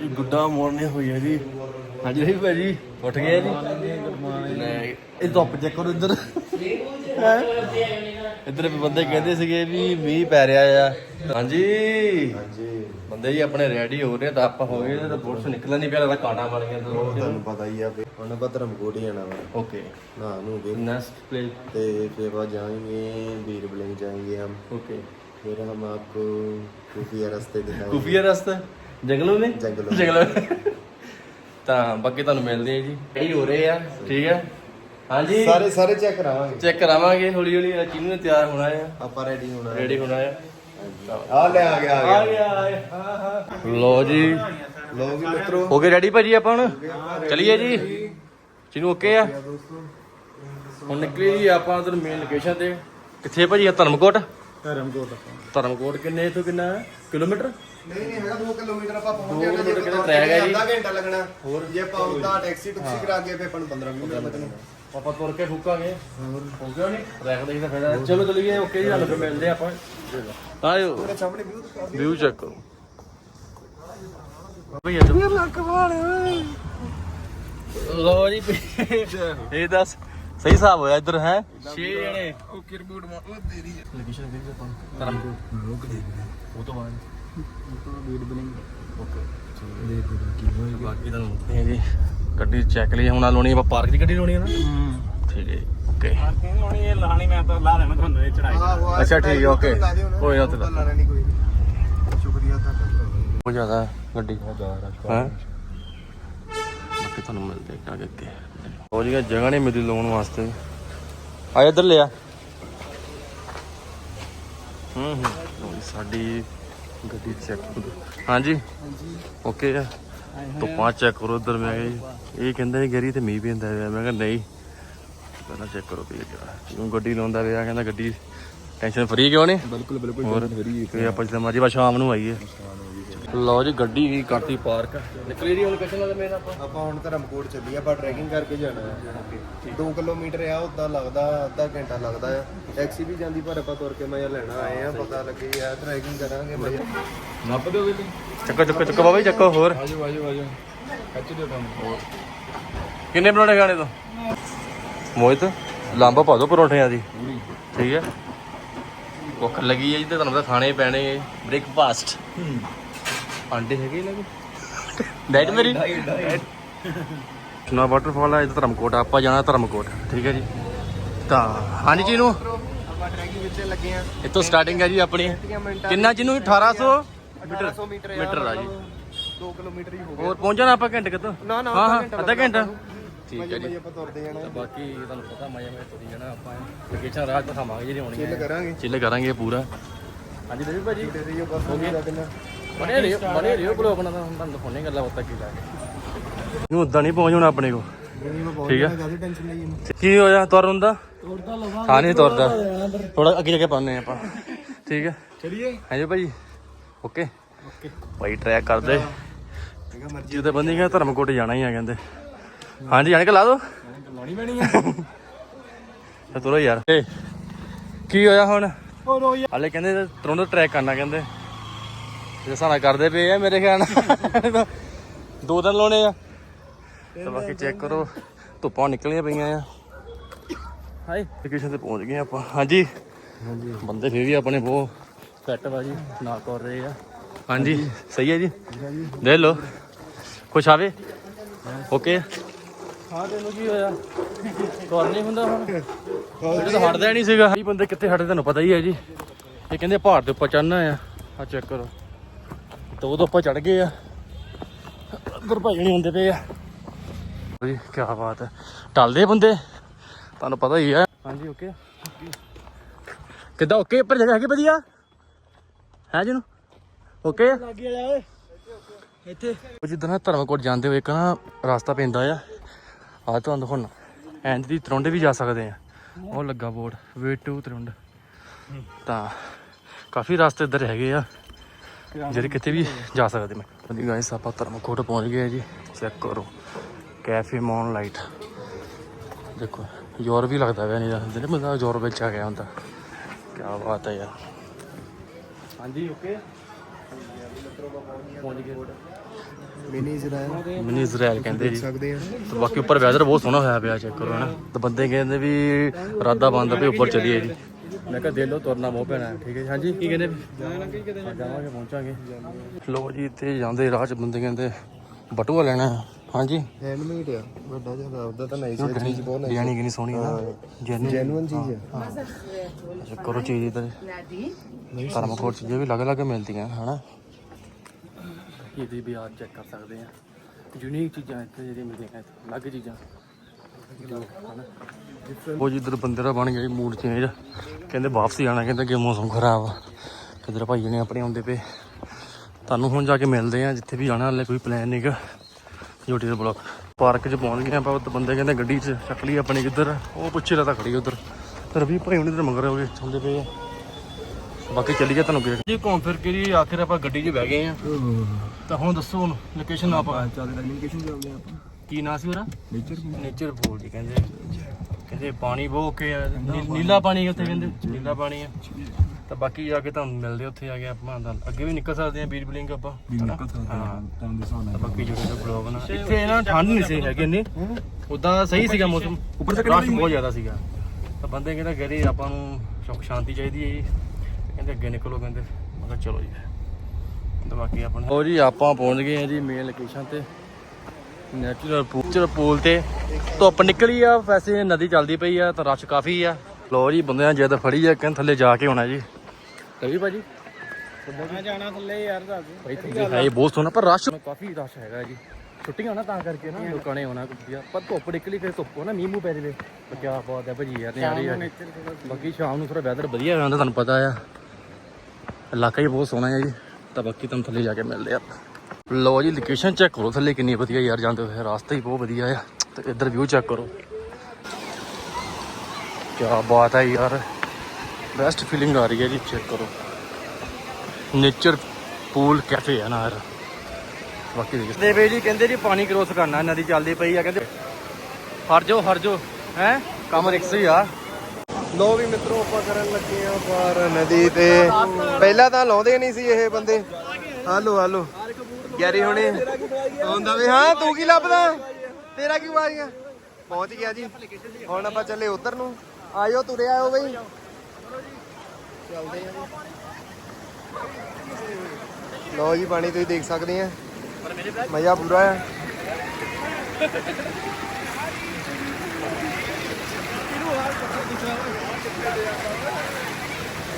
ਜੀ ਗੁੱਡਾ ਮਾਰਨਿੰਗ ਹੋਈ ਹੈ ਜੀ ਹਾਂਜੀ ਰਹੀ ਭਾਜੀ ਉੱਠ ਗਏ ਜੀ ਨਹੀਂ ਇਹ ਧੁੱਪ ਚੈੱਕ ਕਰੋ ਇੱਧਰ ਹੈਂ? ਇੱਧਰ ਵੀ ਬੰਦੇ ਕਹਿੰਦੇ ਸੀਗੇ ਵੀ ਮੀਂਹ ਪੈ ਰਿਹਾ ਆ ਹਾਂਜੀ ਹਾਂਜੀ ਬੰਦੇ ਜੀ ਆਪਣੇ ਰੈਡੀ ਹੋ ਰਹੇ ਤਾਂ ਆਪਾਂ ਹੋ ਗਏ ਤਾਂ ਬੋਰਡ ਤੋਂ ਨਿਕਲਣ ਨਹੀਂ ਪਿਆ ਲੱਗਦਾ ਕਾਂਟਾ ਬਣ ਗਿਆ ਉਹ ਤੁਹਾਨੂੰ ਪਤਾ ਹੀ ਆ ਵੀ ਹੁਣ ਆਪਾਂ ਧਰਮਕੋਟ ਹੀ ਜਾਣਾ ਵਾ ओके ਨਾ ਨੂੰ ਗਏ नेक्स्ट प्ले ਤੇ ਫਿਰ ਬਾਅਦ जाएंगे वीर बिलिंग जाएंगे हम ओके फिर हम आपको खुफिया रास्ते दिखाएंगे ਖੁਫੀਆ ਰਸਤਾ ਜੰਗਲੋਂ ਨੇ? ਜੰਗਲੋਂ। ਤਾਂ ਬਾਕੀ ਤੁਹਾਨੂੰ ਮਿਲਦੇ ਆ ਜੀ। ਰੈਡੀ ਹੋ ਰਹੇ ਆ। ਠੀਕ ਹੈ ਹਾਂਜੀ। ਸਾਰੇ ਸਾਰੇ ਚੈੱਕ ਕਰਾਵਾਂਗੇ। ਚੈੱਕ ਕਰਾਵਾਂਗੇ ਹੌਲੀ ਹੌਲੀ। ਚੀਨੂ ਨੇ ਤਿਆਰ ਹੋਣਾ ਆ? ਆਪਾਂ ਰੈਡੀ ਹੋਣਾ ਰੈਡੀ ਹੋਣਾ ਆ? ਆ ਲੈ ਆ ਗਿਆ ਆ ਗਿਆ। ਗਿਆ ਹਾਂ ਹਾਂ ਲੋ ਜੀ। ਲੋ ਵੀ ਮਿੱਤਰੋ। ਹੋ ਗਏ ਰੈਡੀ ਭਾਜੀ ਆਪਾਂ ਹੁਣ? ਚਲਿਏ ਜੀ। ਚੀਨੂ ਓਕੇ ਆ? ਹੁਣ ਨਿਕਲੀ ਜੀ ਆਪਾਂ ਉਧਰ ਮੇਨ ਲੋਕੇਸ਼ਨ ਤੇ। ਕਿੱਥੇ ਭਾਜੀ? ਆ ਧਰਮਕੋਟ? ਧਰਮਕੋਟ ਧਰਮਕੋਟ ਕਿੰਨੇ ਤੋਂ ਕਿੰਨਾ? ਹੈ? ਕਿਲੋਮੀਟਰ? ਨਹੀਂ ਨਹੀਂ ਹੈਗਾ 2 ਕਿਲੋਮੀਟਰ ਆਪਾਂ ਪਹੁੰਚ ਦੋ ਜਾਣਾ ਕਿਲੋਮੀਟਰ ਕਿਤੇ ਟਰੈਕ ਹੈ ਜੀ। ਅੱਧਾ ਘੰਟਾ ਲੱਗਣਾ। ਹੋਰ? ਜੇ ਆਪਾਂ ਉਹਦਾ ਟੈਕਸੀ ਟੁਕਸੀ ਕਰਾ ਕੇ ਫਿਰ ਆਪਾਂ ਨੂੰ 15 ਮਿੰਟ ਲੱਗਣੇ। ਆਪਾਂ ਤੁਰ ਕੇ ਫੂਕਾਂਗੇ। ਹੋ ਗਿਆ ਨਹੀਂ? ਰੈਕ ਦੇਖਦਾ ਫਾਇਦਾ ਚਲੋ ਚਲੀਏ ਓਕੇ ਜੀ ਤੁਹਾਨੂੰ ਫਿਰ ਮਿਲਦੇ ਆਪਾਂ। ਆਇਓ। ਮੇਰੇ ਸਾਹਮਣੇ ਵਿਊ ਦਿਖਾ ਵਿਊ ਚੈੱਕ ਕਰੋ। ਭਈ ਇਹ ਤਾਂ ਲੱਕ ਵਾਲੇ ਲੋ ਜੀ। ਇਹ ਦੱਸ। ਸਹੀ ਹਿਸਾਬ ਹੋਇਆ ਇੱਧਰ ਹੈ? 6 ਜਣੇ। ਉਹ ਕਿਰਬੂਟ ਮਾ ਉਹ ਤੇਰੀ ਲੋਕੇਸ਼ਨ ਕਿਹਦੀ ਆਪਾਂ ਧਰਮਕੋਟ ਲੋਕ ਦੇ ਉਹ ਤੋਂ ਬਾਅਦ। ਵੀਰ ਬਿਲਿੰਗ ਓਕੇ। ਦੇ ਦੇ ਬਾਕੀ ਤੁਹਾਨੂੰ ਇਹ ਜੀ ਗੱਡੀ ਚੈੱਕ ਲਈ ਹੁਣ ਆ ਲਾਉਣੀ ਆਪਾਂ ਪਾਰਕ ਦੀ ਗੱਡੀ ਲਾਉਣੀ ਹੈ ਨਾ? ਠੀਕ ਹੈ ਓਕੇ। ਹੁਣ ਇਹ ਲਾਣੀ ਮੈਂ ਤਾਂ ਲਾ ਦੇਣਾ ਤੁਹਾਨੂੰ ਇਹ ਚੜਾਈ। ਅੱਛਾ, ਠੀਕ ਹੈ, okay। ਕੋਈ ਨਾ ਲਾ। ਲਾਣਾ ਨਹੀਂ ਕੋਈ। ਸ਼ੁਕਰੀਆ ਤੁਹਾਡਾ ਬਹੁਤ ਜ਼ਿਆਦਾ ਗੱਡੀ ਹੈ? ਬਾਕੀ ਤੁਹਾਨੂੰ ਮਿਲਦੇ ਆ ਅੱਗੇ ਅੱਗੇ। ਹੋ ਜੀ ਜਗ੍ਹਾ ਨਹੀਂ ਮਿਲੀ ਲਾਉਣ ਵਾਸਤੇ। ਆ ਇੱਧਰ ਲਿਆ। ਹੂੰ ਹੂੰ। ਸਾਡੀ ਗੱਡੀ ਚੈੱਕ ਕਰੋ ਹਾਂਜੀ। ਓਕੇ ਆ। ਧੁੱਪਾਂ ਚੈੱਕ ਕਰੋ ਉਧਰ ਮੈਂ ਕਿਹਾ ਇਹ ਕਹਿੰਦੇ ਨੇ ਗਰੀ ਤੇ ਮੀਂਹ ਪੈਂਦਾ ਪਿਆ। ਮੈਂ ਕਿਹਾ ਨਹੀਂ। ਪਹਿਲਾਂ ਚੈੱਕ ਕਰੋ ਵੀ ਕਿਉਂ ਗੱਡੀ ਲਾਉਂਦਾ ਪਿਆ? ਕਹਿੰਦਾ ਗੱਡੀ ਟੈਨਸ਼ਨ ਫਰੀ ਕਿਉਂ ਨਹੀਂ? ਬਿਲਕੁਲ ਬਿਲਕੁਲ ਹੋਰ ਤੇ ਆਪਾਂ ਜਦੋਂ ਮਰਜ਼ੀ ਬਾ ਸ਼ਾਮ ਨੂੰ ਆਈਏ। ਲਓ ਜੀ ਗੱਡੀ ਵੀ ਕਰਤੀ ਪਾਰਕ। ਨਿਕਲੀ ਦੀ ਹੁਣ ਕਿੱਥੇ ਨਾਲ ਮੇਨ ਆਪਾਂ? ਆਪਾਂ ਹੁਣ ਧਰਮਕੋਟ ਚੱਲੀ ਆਪਾਂ ਟਰੈਕਿੰਗ ਕਰਕੇ ਜਾਣਾ ਹੈ। 2 ਕਿਲੋਮੀਟਰ ਆ ਉਦਾਂ ਲੱਗਦਾ ਅੱਧਾ ਘੰਟਾ ਲੱਗਦਾ ਆ। ਟੈਕਸੀ ਵੀ ਜਾਂਦੀ ਪਰ ਆਪਾਂ ਤੁਰ ਕੇ ਮਜ਼ਾ ਲੈਣਾ ਆਏ ਆ ਪਤਾ ਲੱਗੇ ਆ ਟਰੈਕਿੰਗ ਕਰਾਂਗੇ ਮਜ਼ਾ। ਨੱਪ ਦਿਓਗੇ ਤੇ ਚੱਕੋ ਚੱਕੋ ਚੱਕੋ ਬਾਬਾ ਜੀ ਚੱਕੋ ਹੋਰ। ਆਜੋ ਆਜੋ ਆਜੋ ਕੱਚ ਦਿਓ ਕੰਮ। ਕਿੰਨੇ ਬਣਾਉਣੇ ਗਾਣੇ ਤੋਂ? ਮੋਹਿਤ ਲਾਂਬਾ ਪਾ ਦੋ ਪਰੌਂਠਿਆਂ ਦੀ। ਠੀਕ ਹੈ। ਭੁੱਖ ਲੱਗੀ ਹੈ ਜੀ ਤੇ ਤੁਹਾਨੂੰ ਪਤਾ ਖਾਣੇ ਪੈਣੇ ਬ੍ਰੇਕਫਾਸਟ ਆਂਡੇ ਹੈਗੇ ਕੋਲ ਡਾਈਟ ਮੇਰੀ? ਨਾ ਵਾਟਰਫਾਲ ਹੈ ਇਹ ਧਰਮਕੋਟ ਆਪਾਂ ਜਾਣਾ ਧਰਮਕੋਟ ਠੀਕ ਹੈ ਜੀ? ਤਾਂ ਹਾਂਜੀ ਜੀ ਨੂੰ ਆਪਾਂ ਟਰੈਕਿੰਗ ਵਿੱਚ ਲੱਗੇ ਆ ਇੱਥੋਂ ਸਟਾਰਟਿੰਗ ਹੈ ਜੀ ਆਪਣੀ। ਕਿੰਨਾ ਜਿਹਨੂੰ 1800 1800 ਮੀਟਰ ਮੀਟਰ ਆ ਜੀ। 2 ਕਿਲੋਮੀਟਰ ਹੀ ਹੋ ਗਿਆ। ਹੋਰ ਪਹੁੰਚਣਾ ਆਪਾਂ ਘੰਟੇ ਕਿਤੋਂ ਨਾ ਨਾ ਹਾਂ ਹਾਂ ਅੱਧਾ ਘੰਟਾ। ਠੀਕ ਮਜ਼ੇ ਹੈ ਜੀ। ਮਜ਼ੇ ਆਪਾਂ ਤੁਰਦੇ ਜਾਣਾ। ਬਾਕੀ ਤੁਹਾਨੂੰ ਪਤਾ ਮਜ਼ਾ ਮੈਂ ਤੁਰੀ ਜਾਣਾ ਆਪਾਂ। ਲੋਕੇਸ਼ਨ ਰਾਤ ਦਿਖਾਵਾਂਗੇ ਜਿਹੜੀ ਹੋਣੀ ਚਿੱਲ ਕਰਾਂਗੇ। ਚਿੱਲ ਕਰਾਂਗੇ ਪੂਰਾ। ਹਾਂਜੀ ਰਵੀ ਭਾਜੀ। ਤੇ ਰਹੀਓ ਬਸ ਹੋ ਗਿਆ ਕਿੰਨਾ ਬਣੇ ਰਿਓ ਬਣੇ ਰਿਓ ਬਲੌਗ ਬਣਾ ਤਾਂ ਤੁਹਾਨੂੰ ਦਿਖਾਉਣੇ ਗੱਲਾਂ ਬਾਤਾਂ ਕੀ ਲਾ ਕੇ। ਨੂੰ ਉਦਾਂ ਨਹੀਂ ਪਹੁੰਚ ਹੋਣਾ ਆਪਣੇ ਕੋ ਠੀਕ ਹੈ ਜ਼ਿਆਦਾ ਟੈਨਸ਼ਨ ਲਈ ਇਹਨੂੰ ਕੀ ਹੋਇਆ? ਤੁਰਨ ਦਾ ਹਾਂ ਨਹੀਂ ਤੁਰਦਾ। ਥੋੜਾ ਅੱਗੇ ਜਾ ਕੇ ਪਾਉਂਦੇ ਆਪਾਂ। ਠੀਕ ਹੈ ਚਲਿਏ। ਹਾਂਜੀ ਭਾਜੀ ਓਕੇ। ਓਕੇ ਭਾਈ ਟਰੈਕ ਕਰਦੇ। ਹੈਗਾ ਮਰਜ਼ੀ ਜਿਹਦੇ ਬੰਦੀ ਕਹਿੰਦੇ ਧਰਮਕੋਟ ਜਾਣਾ ਹੀ ਆ ਕਹਿੰਦੇ। ਹਾਂਜੀ ਜਾਣ ਕੇ ਲਾ ਦੋ? ਲਾਉਣੀ ਪੈਣੀ ਆ। ਤੇ ਤੁਰੋ ਯਾਰ। ਕੀ ਹੋਇਆ ਹੁਣ? ਹਾਲੇ ਕਹਿੰਦੇ ਤਰੋਂ ਟਰੈਕ ਕਰਨਾ ਕਹਿੰਦੇ। ਜੇ ਸਾਨਾ ਕਰਦੇ ਪਏ ਆ ਮੇਰੇ ਖਿਆਲ ਨਾਲ। ਦੋ ਦਿਨ ਲਾਉਣੇ ਆ। ਤੇ ਬਾਕੀ ਚੈੱਕ ਕਰੋ। ਧੁੱਪਾਂ ਨਿਕਲੀਆਂ ਪਈਆਂ ਆ। ਹਾਈ ਲੋਕੇਸ਼ਨ ਤੇ ਪਹੁੰਚ ਗਏ ਆਪਾਂ। ਹਾਂਜੀ। ਹਾਂਜੀ। ਬੰਦੇ ਫਿਰ ਵੀ ਆਪਣੇ ਬਹੁਤ ਸੈੱਟ ਬਾਜੀ ਨਾ ਕਰ ਰਹੇ ਆ। ਹਾਂਜੀ। ਸਹੀ ਹੈ ਜੀ। ਦੇ ਲੋ ਖੁਸ਼ ਆਵੇ। ਓਕੇ ਹਾਂ ਤੈਨੂੰ ਕੀ ਹੋਇਆ? ਤੁਰ ਨਹੀਂ ਹੁੰਦਾ ਹੁਣ? ਇਹ ਤਾਂ ਹਟਦਾ ਨਹੀਂ ਸੀਗਾ। ਇਹ ਬੰਦੇ ਕਿੱਥੇ ਹਟਦੇ ਤੁਹਾਨੂੰ ਪਤਾ ਹੀ ਹੈ ਜੀ। ਇਹ ਕਹਿੰਦੇ ਪਹਾੜ ਦੇ ਉੱਪਰ ਚੜਨਾ ਆ। ਆ ਚੈੱਕ ਕਰੋ। ਤੇ ਉਹਦੇ ਉੱਪਰ ਚੜ ਗਏ ਆ। ਉਧਰ ਭਜਣੇ ਹੁੰਦੇ ਪਏ ਆ। ਜੀ ਕੀ ਬਾਤ ਹੈ। ਟਲਦੇ ਬੰਦੇ? ਤੁਹਾਨੂੰ ਪਤਾ ਹੀ ਆ ਹਾਂਜੀ ਓਕੇ ਕਿੱਦਾਂ ਓਕੇ ਪਰ ਜਗ੍ਹਾ ਹੈਗੀ ਵਧੀਆ? ਹੈ ਜੀ ਨੂੰ ਓਕੇ ਲੱਗੀ ਵਾਲਾ ਓਏ ਇੱਥੇ। ਉਹ ਜਿੱਦਾਂ ਨਾ ਧਰਮਕੋਟ ਜਾਂਦੇ ਹੋਏ ਇੱਕ ਨਾ ਰਸਤਾ ਪੈਂਦਾ ਆ। ਆ ਤੁਹਾਨੂੰ ਹੁਣ ਐਂਜ ਦੀ ਤਰੁੰਡ ਵੀ ਜਾ ਸਕਦੇ ਆ। ਉਹ ਲੱਗਾ ਬੋਰਡ। Way to ਤਰੁੰਡ। ਤਾਂ ਕਾਫੀ ਰਸਤੇ ਇੱਧਰ ਹੈਗੇ ਆ। ਜਿਹੜੇ ਕਿਤੇ ਵੀ ਜਾ ਸਕਦੇ ਮੈਂ। ਹਾਂਜੀ ਗਾਇਸ ਆਪਾਂ ਧਰਮਕੋਟ ਪਹੁੰਚ ਗਏ ਜੀ। ਚੈੱਕ ਕਰੋ। ਕੈਫੇ ਮੌਨ ਲਾਈਟ ਦੇਖੋ ਯੂਰਪ ਵੀ ਲੱਗਦਾ ਪਿਆ ਨਹੀਂ ਜਿਹੜੇ ਬੰਦਾ ਯੂਰਪ ਵਿੱਚ ਆ ਗਿਆ ਹੁੰਦਾ। ਕੀ ਬਾਤ ਹੈ ਯਾਰ। ਹਾਂਜੀ ਓਕੇ ਪਹੁੰਚ ਗਏ। ਮਿਨੀ ਇਜ਼ਰਾਈਲ ਮਿਨੀ ਇਜ਼ਰਾਈਲ ਕਹਿੰਦੇ ਜੀ। ਤੇ ਬਾਕੀ ਉੱਪਰ ਵੈਦਰ ਬਹੁਤ ਸੋਹਣਾ ਹੋਇਆ ਪਿਆ ਚੈੱਕ ਕਰੋ ਹਨਾ। ਤੇ ਬੰਦੇ ਕਹਿੰਦੇ ਵੀ ਰਾਦਾ ਬੰਦ ਪਏ ਉੱਪਰ ਚਲੀਏ ਜੀ। ਮੈਂ ਕਿਹਾ ਦੇ ਲੋ ਤੁਰਨਾ ਬਹੁਤ ਪੈਣਾ ਹੈ, ਠੀਕ ਹੈ ਜੀ। ਹਾਂਜੀ? ਕੀ ਕਹਿੰਦੇ? ਜਾਵਾਂਗੇ ਪਹੁੰਚਾਂਗੇ। ਲੋ ਜੀ ਇੱਥੇ ਜਾਂਦੇ ਰਾਹ ਚ ਬੰਦੇ ਕਹਿੰਦੇ ਬਟੂਆ ਲੈਣਾ। ਹੈ। ਹਾਂਜੀ? ਹੈਂਡਮੇਡ ਆ ਵੱਡਾ ਜ਼ਿਆਦਾ ਉਹਦਾ ਤਾਂ ਨਾਈਸ ਹੈ ਚੀਜ਼ ਬਹੁਤ ਨਾਈਸ ਬਿਰਿਆਨੀ ਕਿੰਨੀ ਸੋਹਣੀ ਹੈ ਨਾ। ਜੈਨੂਨ ਜੈਨੂਇਨ ਚੀਜ਼ ਆ। ਚੈੱਕ ਕਰੋ ਚੀਜ਼ ਇਧਰ। ਥਰਮੋਕੋਲ ਚੀਜ਼ਾਂ ਵੀ ਅਲੱਗ-ਅਲੱਗ ਮਿਲਦੀਆਂ ਹਨਾ? ਇਹਦੀ ਵੀ ਆਪ ਚੈੱਕ ਕਰ ਸਕਦੇ ਆ। ਯੂਨੀਕ ਚੀਜ਼ਾਂ ਇੱਥੇ ਜਿਹੜੀਆਂ ਮਿਲਦੀਆਂ ਇੱਥੇ ਅਲੱਗ ਚੀਜ਼ਾਂ। ਉਹ ਜਿੱਧਰ ਬੰਦੇ ਦਾ ਬਣ ਗਿਆ ਮੂਡ ਚੇਂਜ ਕਹਿੰਦੇ ਵਾਪਸੀ ਆਣਾ ਕਹਿੰਦੇ ਕਿ ਮੌਸਮ ਖਰਾਬ ਆ। ਕਿਧਰ ਭਾਈ ਨੇ ਆਪਣੇ ਆਉਂਦੇ ਪਏ। ਤੁਹਾਨੂੰ ਹੁਣ ਜਾ ਕੇ ਮਿਲਦੇ ਆ ਜਿੱਥੇ ਵੀ ਜਾਣਾ ਹਲੇ ਕੋਈ ਪਲਾਨ ਨਹੀਂਗਾ ਯੂਟੀ ਦੇ ਬਲੌਕ ਪਾਰਕ 'ਚ ਪਹੁੰਚ ਗਏ ਆਪਾਂ ਬੰਦੇ ਕਹਿੰਦੇ ਗੱਡੀ 'ਚ ਚੱਕ ਲਈ ਆਪਣੀ ਕਿੱਧਰ ਉਹ ਪਿੱਛੇ ਤਾਂ ਖੜੀ ਉਧਰ। ਰਵੀ ਭਾਈ ਹੁਣੇ ਤੇ ਮੰਗ ਰਹੇ ਹੋਗੇ ਚੰਦੇ ਪਏ ਆ। ਬਾਕੀ ਚੱਲੀ ਜਾ ਤੁਹਾਨੂੰ ਜੀ ਘੁੰਮ ਫਿਰ ਕੇ ਜੀ ਆਖਿਰ ਆਪਾਂ ਗੱਡੀ 'ਚ ਬਹਿ ਗਏ ਆ। ਤਾਂ ਹੁਣ ਦੱਸੋ ਹੁਣ ਲੋਕੇਸ਼ਨ ਆਪਾਂ ਚੱਲਦੇ ਲੋਕੇਸ਼ਨ ਚੱਲਦੇ ਆਪਾਂ। ਕੀ ਨਾਂ ਸੀ ਉਹਦਾ? ਨੇਚਰ ਨੇਚਰ ਫੂਲ ਜੀ ਕਹਿੰਦੇ ਕਹਿੰਦੇ ਪਾਣੀ ਬਹੁਤ ਕੇ ਆ ਨੀ- ਨੀਲਾ ਪਾਣੀ ਉੱਥੇ ਕਹਿੰਦੇ। ਨੀਲਾ ਪਾਣੀ। ਆ। ਤਾਂ ਬਾਕੀ ਜਾ ਕੇ ਤੁਹਾਨੂੰ ਮਿਲਦੇ ਉੱਥੇ ਆ ਕੇ ਆਪਾਂ ਤਾਂ ਅੱਗੇ ਵੀ ਨਿਕਲ ਸਕਦੇ ਆ ਬੀਰ ਬਲਿੰਗ ਆਪਾਂ ਵੀ ਹਨਾ? ਨਿਕਲ ਸਕਦੇ ਹਾਂ। ਹਾਂ ਟਾਈਮ ਦੇ ਹਿਸਾਬ ਤਾਂ ਨਾਲ ਬਾਕੀ ਜਿਹੜੇ ਦਾ ਬਲੌਗ ਨਾ ਇੱਥੇ ਨਾ ਠੰਡ ਨਹੀਂ ਸੀ ਹੈਗੀ ਇੰਨੀ। ਉਦਾਂ ਸਹੀ ਸੀਗਾ ਮੌਸਮ। ਉੱਪਰ ਤੱਕ ਰਸ਼ ਬਹੁਤ ਜ਼ਿਆਦਾ ਸੀਗਾ। ਤਾਂ ਬੰਦੇ ਕਹਿੰਦਾ ਗਰੇ ਆਪਾਂ ਨੂੰ ਸੁੱਖ ਸ਼ਾਂਤੀ ਚਾਹੀਦੀ ਹੈ ਜੀ। ਤੇ ਕਹਿੰਦੇ ਅੱਗੇ ਨਿਕਲੋ ਕਹਿੰਦੇ। ਮੈਂ ਕਿਹਾ ਚਲੋ ਜੀ। ਤਾਂ ਬਾਕੀ ਆਪਾਂ ਹੋ ਜੀ ਆਪਾਂ ਪਹੁੰਚ ਗਏ ਆ ਜੀ ਮੇਨ ਲੋਕੇਸ਼ਨ ਤੇ। ਨੈਚੁਰਲ ਪੂਲ ਪੂਲ ਤੇ ਧੁੱਪ ਨਿਕਲੀ ਆ ਵੈਸੇ ਨਦੀ ਚੱਲਦੀ ਪਈ ਆ ਤਾਂ ਰਸ਼ ਕਾਫੀ ਆ। ਲੋ ਜੀ ਬੰਦਿਆਂ ਜ਼ਿਆਦਾ ਫੜੀ ਆ ਕਹਿੰਦੇ ਥੱਲੇ ਜਾ ਕੇ ਆਉਣਾ ਜੀ। ਰਵੀ ਭਾਜੀ। ਮੈਂ ਜਾਣਾ ਥੱਲੇ ਯਾਰ ਦੱਸ ਭਾਈ ਥੱਲੇ ਹੈ ਇਹ ਬਹੁਤ ਸੋਹਣਾ ਪਰ ਰਸ਼ ਕਾਫੀ ਰਸ਼ ਹੈਗਾ ਜੀ। ਛੁੱਟੀਆਂ ਨਾ ਤਾਂ ਕਰਕੇ ਨਾ ਲੋਕਾਂ ਨੇ ਆਉਣਾ ਕੁਝ ਪਰ ਧੁੱਪ ਨਿਕਲੀ ਫਿਰ ਧੁੱਪ ਨਾ ਮੀਂਹ ਮੂੰਹ ਪੈ ਜਾਵੇ। ਪਰ ਕੀ ਬਾਤ ਹੈ ਭਾਜੀ ਯਾਰ ਨਿਆਰੇ ਆ। ਬਾਕੀ ਸ਼ਾਮ ਨੂੰ ਥੋੜਾ ਵੈਦਰ ਵਧੀਆ ਹੋ ਜਾਂਦਾ ਤੁਹਾਨੂੰ ਪਤਾ ਆ। ਇਲਾਕਾ ਹੀ ਬਹੁਤ ਸੋਹਣਾ ਹੈ ਜੀ। ਤਾਂ ਬਾਕੀ ਤੁਹਾਨੂੰ ਥੱਲੇ ਜਾ ਕੇ ਮਿਲਦੇ ਆ। ਲੋ ਜੀ ਲੋਕੇਸ਼ਨ ਚੈੱਕ ਕਰੋ ਥੱਲੇ ਕਿੰਨੀ ਵਧੀਆ ਯਾਰ ਜਾਂਦੇ ਹੋਏ ਰਸਤਾ ਹੀ ਬਹੁਤ ਵਧੀਆ ਆ। ਤੇ ਇੱਧਰ ਵਿਊ ਚੈੱਕ ਕਰੋ। ਕੀ ਬਾਤ ਹੈ ਯਾਰ। ਬੈਸਟ ਫੀਲਿੰਗ ਆ ਰਹੀ ਹੈ ਜੀ ਚੈੱਕ ਕਰੋ। ਨੇਚਰ ਪੂਲ ਕੈਫੇ ਹੈ ਨਾ ਯਾਰ। ਬਾਕੀ ਦੇਖੋ। ਦੇ ਵੇ ਜੀ ਕਹਿੰਦੇ ਜੀ ਪਾਣੀ ਕ੍ਰੋਸ ਕਰਨਾ ਨਦੀ ਚੱਲਦੀ ਪਈ ਆ ਕਹਿੰਦੇ ਹਰ ਜੋ ਹਰ ਜੋ ਹੈ? ਕੰਮ ਰਿਕਸ ਹੀ ਆ। ਲੋ ਵੀ ਮਿੱਤਰੋ ਆਪਾਂ ਕਰਨ ਲੱਗੇ ਆ ਪਾਰ ਨਦੀ ਤੇ। ਪਹਿਲਾਂ ਤਾਂ ਲਾਉਂਦੇ ਨਹੀਂ ਸੀ ਇਹ ਬੰਦੇ। ਹਾਲੋ ਹਾਲੋ। ਗੈਰੀ ਹੁਣੇ। ਆਉਂਦਾ ਵੀ? ਹਾਂ, ਤੂੰ ਕੀ ਲੱਭਦਾ? ਤੇਰਾ ਕੀ ਵਾਰੀਆਂ ਪਹੁੰਚ ਗਿਆ ਜੀ। ਹੁਣ ਆਪਾਂ ਚੱਲੇ ਉਧਰ ਨੂੰ। ਆਇਓ, ਤੁਰੇ ਆਇਓ ਬਈ। ਚੱਲਦੇ ਆ ਲੋ ਜੀ, ਪਾਣੀ ਤੁਸੀਂ ਦੇਖ ਸਕਦੇ ਆ। ਮਜ਼ਾ ਪੂਰਾ ਆ।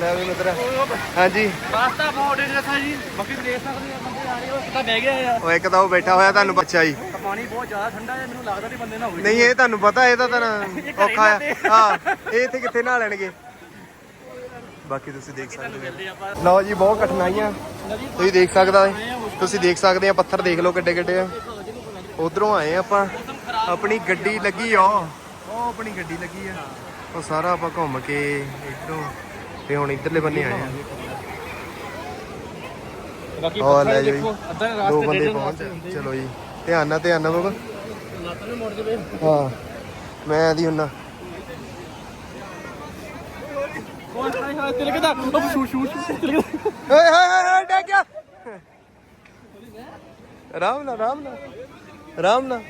ਲੈ ਵੀ ਮਿੱਤਰ ਹਾਂਜੀ। ਰਾਸਤਾ ਬਹੁਤ ਡੇਂਜਰਸ ਜੀ। ਬਾਕੀ ਦੇਖ ਸਕਦੇ ਆ ਬੰਦੇ ਆ ਰਹੇ ਹੋ ਕਿਤਾ ਬਹਿ ਗਏ ਆ। ਉਹ ਇੱਕ ਤਾਂ ਉਹ ਬੈਠਾ ਹੋਇਆ ਤੁਹਾਨੂੰ ਬੱਚਾ ਜੀ ਪਾਣੀ ਬਹੁਤ ਜ਼ਿਆਦਾ ਠੰਡਾ ਹੈ ਮੈਨੂੰ ਲੱਗਦਾ ਨਹੀਂ ਬੰਦੇ ਨਾ ਹੋਵੇ। ਨਹੀਂ ਇਹ ਤੁਹਾਨੂੰ ਪਤਾ ਇਹ ਤਾਂ ਤਾਂ ਔਖਾ ਆ। ਹਾਂ ਇਹ ਇੱਥੇ ਕਿੱਥੇ ਨਹਾ ਲੈਣਗੇ? ਬਾਕੀ ਤੁਸੀਂ ਦੇਖ ਸਕਦੇ ਹੋ। ਲਓ ਜੀ ਬਹੁਤ ਕਠਿਨਾਈਆਂ। ਤੁਸੀਂ ਦੇਖ ਸਕਦਾ ਤੁਸੀਂ ਦੇਖ ਸਕਦੇ ਆ ਪੱਥਰ ਦੇਖ ਲਓ ਕਿੱਡੇ ਕਿੱਡੇ ਆ। ਉਧਰੋਂ ਆਏ ਆਪਾਂ। ਆਪਣੀ ਗੱਡੀ ਲੱਗੀ ਆ। ਉਹ ਉਹ ਆਪਣੀ ਗੱਡੀ ਲੱਗੀ ਆ। ਉਹ ਸਾਰਾ ਆਪਾਂ ਘੁੰਮ ਕੇ ਇੱਧਰੋਂ ਤੇ ਹੁਣ ਇੱਧਰਲੇ ਬੰਨੇ ਆਏ ਆ। ਬਾਕੀ ਉਹ ਲੈ ਜੀ। ਅੱਧਾ ਦੋ ਬੰਦੇ ਪਹੁੰਚ ਚਲੋ ਜੀ। ਧਿਆਨ ਨਾਲ ਧਿਆਨ ਨਾਲ ਬਾਬਾ ਲੱਤ ਨੂੰ ਮੁੜ ਜਵੇ। ਹਾਂ। ਮੈਂ ਆਦੀ ਹੁੰਨਾ। ਓਏ ਹਾਏ ਹਾਏ ਤਿਲਕਦਾ ਉਹ ਸ਼ੂ ਸ਼ੂ ਸ਼ੂ ਤਿਲਕਦਾ ਓਏ ਹਾਏ ਹਾਏ ਹਾਏ ਡਿੱਗ ਗਿਆ। ਰਾਮ ਨਾਲ ਰਾਮ ਨਾਲ ਰਾਮ ਨਾਲ।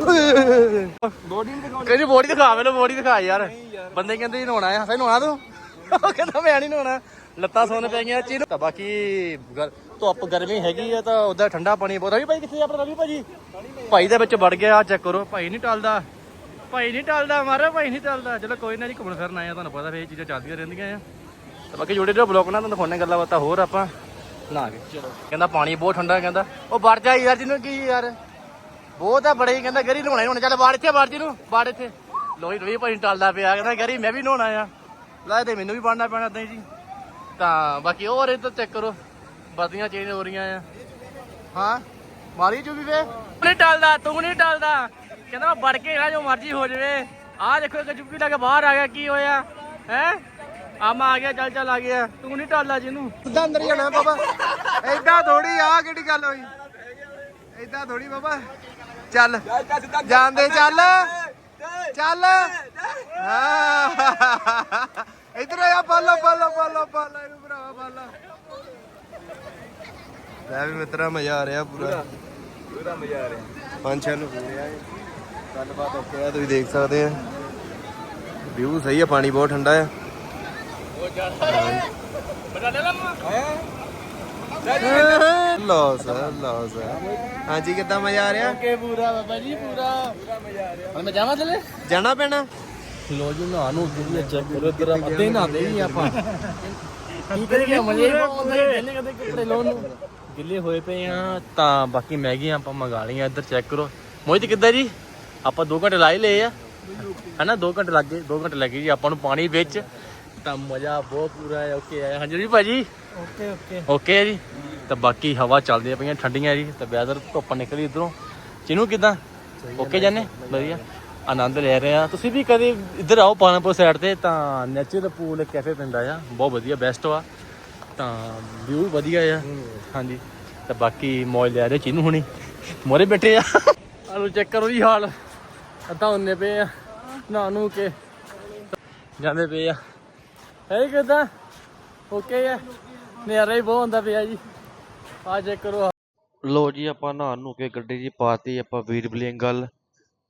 ਬੋਡੀ ਨੂੰ ਦਿਖਾਉਣੀ ਕਹਿੰਦੀ ਬੋਡੀ ਦਿਖਾ ਮੈਨੂੰ ਬੋਡੀ ਦਿਖਾ ਯਾਰ। ਬੰਦੇ ਕਹਿੰਦੇ ਜੀ ਨਹਾਉਣਾ ਆ। ਫੇ ਨਹਾਉਣਾ ਤੂੰ? ਉਹ ਕਹਿੰਦਾ ਮੈਂ ਨਹੀਂ ਨਹਾਉਣਾ। ਲੱਤਾਂ ਸੋਨ ਪੈ ਗਈਆਂ ਚੀਨ ਤਾਂ ਬਾਕੀ ਧੁੱਪ ਗਰਮੀ ਹੈਗੀ ਆ ਤਾਂ ਉਦਾਂ ਠੰਡਾ ਪਾਣੀ ਬਹੁਤ ਰਵੀ ਭਾਈ ਕਿੱਥੇ ਆਪਣਾ? ਰਵੀ ਭਾਜੀ? ਭਾਈ ਦੇ ਵਿੱਚ ਵੜ ਗਿਆ ਚੈੱਕ ਕਰੋ। ਭਾਈ ਨਹੀਂ ਟਲਦਾ। ਭਾਈ ਨਹੀਂ ਟਲਦਾ ਮਾਰਾ ਭਾਈ ਨਹੀਂ ਟਲਦਾ। ਚਲੋ ਕੋਈ ਨਾ ਜੀ ਘੁੰਮਣ ਫਿਰਨ ਆਏ ਆ ਤੁਹਾਨੂੰ ਪਤਾ ਫੇ ਇਹ ਚੀਜ਼ਾਂ ਚੱਲਦੀਆਂ ਰਹਿੰਦੀਆਂ ਆ। ਤਾਂ ਬਾਕੀ ਜੁੜੇ ਰਹੋ ਬਲੌਗ ਨਾਲ ਤੁਹਾਨੂੰ ਦਿਖਾਉਣੇ ਗੱਲਾਂ ਬਾਤਾਂ ਹੋਰ ਆਪਾਂ। ਨਹਾ ਕੇ। ਚਲੋ। ਕਹਿੰਦਾ ਪਾਣੀ ਬਹੁਤ ਠੰਡਾ ਕਹਿੰਦਾ। ਉਹ ਵੜ ਜਾ ਯਾਰ ਜਿਹਨੂੰ ਕੀ ਯਾਰ? ਉਹ ਤਾਂ ਬੜੇ ਹੀ ਕਹਿੰਦਾ, ਗਰੀ ਨਹਾਉਣਾ ਹੁਣ ਚੱਲ ਬਾੜ ਇੱਥੇ ਬਾੜ ਜੀ ਨੂੰ। ਬਾੜ ਇੱਥੇ। ਲੋਈ ਰਵੀ ਭਾਈ ਟਲਦਾ ਪਿਆ। ਕਹਿੰਦਾ, ਗਰੀ, ਮੈਂ ਵੀ ਨਹਾਉਣਾ ਆ। ਲੱਗਦਾ ਮੈਨੂੰ ਵੀ ਪੜਨਾ ਪੈਣਾ ਏਦਾਂ ਜੀ। ਤਾਂ ਬਾਕੀ ਹੋਰ ਇਹ ਤਾਂ ਚੈੱਕ ਕਰੋ। ਬਰਦੀਆਂ ਚੇਂਜ ਹੋ ਰਹੀਆਂ ਆ। ਹਾਂ? ਮਾਰੀ ਚੁੱਪੀ ਵੇ? ਨਹੀਂ ਟਲਦਾ, ਤੂੰ ਨਹੀਂ ਟਲਦਾ। ਕਹਿੰਦਾ, ਮੈਂ ਵੜ ਕੇ ਨਾ ਜੋ ਮਰਜ਼ੀ ਹੋ ਜਾਵੇ। ਆਹ ਦੇਖੋ, ਇੱਕ ਚੁੱਪੀ ਲਾ ਕੇ ਬਾਹਰ ਆ ਗਿਆ, ਕੀ ਹੋਇਆ? ਹੈ? ਆਮਾ ਆ ਗਿਆ, ਚੱਲ ਚੱਲ, ਆ ਗਿਆ। ਤੂੰ ਨਹੀਂ ਟਲਦਾ ਜਿਹਨੂੰ। ਸਿੱਧਾ ਅੰਦਰ ਜਾਣਾ ਬਾਬਾ। ਐਦਾਂ ਥੋੜੀ ਆ, ਕਿਹੜੀ ਗੱਲ ਹੋਈ? ਐਦਾਂ ਥੋੜੀ ਬਾਬਾ। ਚੱਲ। ਜਾਂਦੇ ਚੱਲ। ਚੱਲ। ਹਾਂ। ਇੱਧਰ ਆ ਪਾਲਾ ਪਾਲਾ ਪਾਲਾ ਪਾਲਾ ਇਹਨੂੰ ਭਰਾਵਾ ਪਾਲਾ ਲੈ ਵੀ ਮਿੱਤਰਾ ਮਜ਼ਾ ਆ ਰਿਹਾ ਪੂਰਾ। ਪੂਰਾ ਮਜ਼ਾ ਆ ਰਿਹਾ। ਪੰਜ ਛੇ ਨੂੰ ਹੋ ਰਿਹਾ ਗੱਲਬਾਤ ਓਕੇ ਆ ਤੁਸੀਂ ਦੇਖ ਸਕਦੇ ਆ। ਵਿਊ ਸਹੀ ਆ ਪਾਣੀ ਬਹੁਤ ਠੰਡਾ ਆ। ਲੋਸ ਲੋਸ ਹਾਂਜੀ ਕਿੱਦਾਂ ਮਜ਼ਾ ਆ ਰਿਹਾ? ਓਕੇ ਪੂਰਾ ਬਾਬਾ ਜੀ ਪੂਰਾ। ਹੁਣ ਮੈਂ ਜਾਵਾਂ ਥੱਲੇ ਜਾਣਾ ਪੈਣਾ? ਲੋ ਜੀ ਨਾ ਨੂੰ ਵੀ ਚੈੱਕ ਕਰੋ ਇਧਰ ਅੱਧੇ ਨਹਾਦੇ ਹੀ ਆਪਾਂ। ਕੀ ਕਰੀਏ ਮਜ਼ੇ ਆਉਂਦੇ ਕਹਿੰਦੇ ਕਦੇ ਕੱਪੜੇ ਲਾਉਣ ਨੂੰ? ਗਿੱਲੇ ਹੋਏ ਪਏ ਆ ਤਾਂ ਬਾਕੀ ਮੈਗੀ ਆਪਾਂ ਮੰਗਾ ਲਈਆਂ ਇੱਧਰ ਚੈੱਕ ਕਰੋ। ਮੋਹਿਤ ਕਿੱਦਾਂ ਜੀ? ਆਪਾਂ 2 ਘੰਟੇ ਲਾ ਹੀ ਲਏ ਆ। ਹਨਾ 2 ਘੰਟੇ ਲੱਗੇ 2 ਘੰਟੇ ਲੱਗੇ ਜੀ ਆਪਾਂ ਨੂੰ ਪਾਣੀ ਵਿੱਚ। ਤਾਂ ਮਜ਼ਾ ਬਹੁਤ ਪੂਰਾ ਹੈ ਓਕੇ ਹਾਂਜੀ ਜੀ ਭਾਜੀ? Okay okay. ਓਕੇ ਜੀ। ਤਾਂ ਬਾਕੀ ਹਵਾ ਚੱਲਦੀਆਂ ਪਈਆਂ ਠੰਡੀਆਂ ਜੀ। ਤੇ ਵੈਦਰ ਧੁੱਪ ਨਿਕਲੀ ਇਧਰੋਂ। ਚਿਨੂੰ ਕਿਦਾਂ? ਓਕੇ ਜਾਨੇ? ਵਧੀਆ। ਆਨੰਦ ਲੈ ਰਹੇ ਆ। ਤੁਸੀਂ ਵੀ ਕਦੇ ਇੱਧਰ ਆਓ ਪਾਨਾਪੁਰ ਸਾਈਡ ਤੇ ਤਾਂ ਨੈਚੁਰਲ ਪੂਲ ਕੈਫੇ ਪਿੰਦਾ ਆ ਬਹੁਤ ਵਧੀਆ ਬੈਸਟ ਵਾ ਤਾਂ ਵਿਊ ਵਧੀਆ ਆ। ਹਾਂਜੀ। ਤਾਂ ਬਾਕੀ ਮੌਜ ਲੈ ਰਹੇ ਚਿਨੂੰ ਹੁਣੀ। ਮੋਰੇ ਬੈਠੇ ਆ। ਆਲੂ ਚੈੱਕ ਕਰੋ ਜੀ ਹਾਲ। ਅੱਧਾ ਹੁੰਨੇ ਪਏ ਆ। ਨਾ ਨੂੰ ਕੇ। ਜਾਂਦੇ ਪਏ ਆ। ਹੈ ਕਿਦਾਂ? ਓਕੇ ਆ। ਨਜ਼ਾਰਾ ਹੀ ਬਹੁਤ ਹੁੰਦਾ ਪਿਆ ਜੀ। ਆ ਚੈੱਕ ਕਰੋ ਲੋ ਜੀ ਆਪਾਂ ਨਹਾਉਣ ਨੂੰ ਕੇ ਗੱਡੀ ਜੀ ਪਾਤੀ ਆਪਾਂ ਵੀਰ ਬਲਿੰਗ ਗੱਲ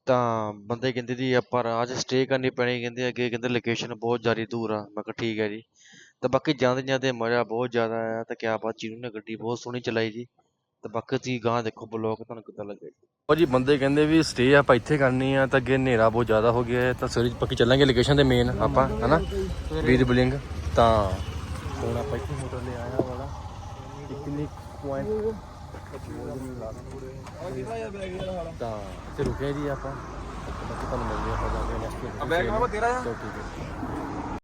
ਤਾਂ ਬੰਦੇ ਕਹਿੰਦੇ ਜੀ ਆਪਾਂ ਰਾਜ ਸਟੇ ਕਰਨੀ ਪੈਣੀ ਕਹਿੰਦੇ ਅੱਗੇ ਕਹਿੰਦੇ ਲੋਕੇਸ਼ਨ ਬਹੁਤ ਜ਼ਿਆਦਾ ਦੂਰ ਆ। ਮੈਂ ਕਿਹਾ ਠੀਕ ਹੈ ਜੀ। ਤਾਂ ਬਾਕੀ ਜਾਂਦੇ ਜਾਂਦੇ ਮਜ਼ਾ ਬਹੁਤ ਜ਼ਿਆਦਾ ਆਇਆ ਤਾਂ ਕਿਆ ਬਾਤ ਚੀਨੂ ਨੇ ਗੱਡੀ ਬਹੁਤ ਸੋਹਣੀ ਚਲਾਈ ਜੀ। ਤਾਂ ਬਾਕੀ ਤੁਸੀਂ ਗਾਂ ਦੇਖੋ ਬਲੌਗ ਤੁਹਾਨੂੰ ਕਿੱਦਾਂ ਲੱਗਿਆ ਉਹ ਜੀ ਬੰਦੇ ਕਹਿੰਦੇ ਵੀ ਸਟੇ ਆਪਾਂ ਇੱਥੇ ਕਰਨੀ ਆ ਤਾਂ ਅੱਗੇ ਹਨੇਰਾ ਬਹੁਤ ਜ਼ਿਆਦਾ ਹੋ ਗਿਆ ਹੈ। ਤਾਂ ਸਵੇਰੇ ਪੱਕੀ ਚੱਲਾਂਗੇ ਲੋਕੇਸ਼ਨ ਤੇ ਮੇਨ ਆਪਾਂ ਹਨਾ? ਵੀਰ ਬਲਿੰਗ ਤਾਂ ਇੱਥੇ ਹੋਟਲ ਲੈ ਆਇਆ ਵਾਲਾ। ਪਿਕਨਿਕ ਪੁਆਇੰਟ ਤਾਂ ਰੁਕੇ ਜੀ ਆਪਾਂ। ਬਾਕੀ ਤੁਹਾਨੂੰ ਮਿਲਦੇ ਆਪਾਂ ਜਾਂਦੇ ਨੈਕਸਟ ਬੈਗ ਬਾਬਾ ਤੇਰਾ ਆ? ਠੀਕ ਹੈ।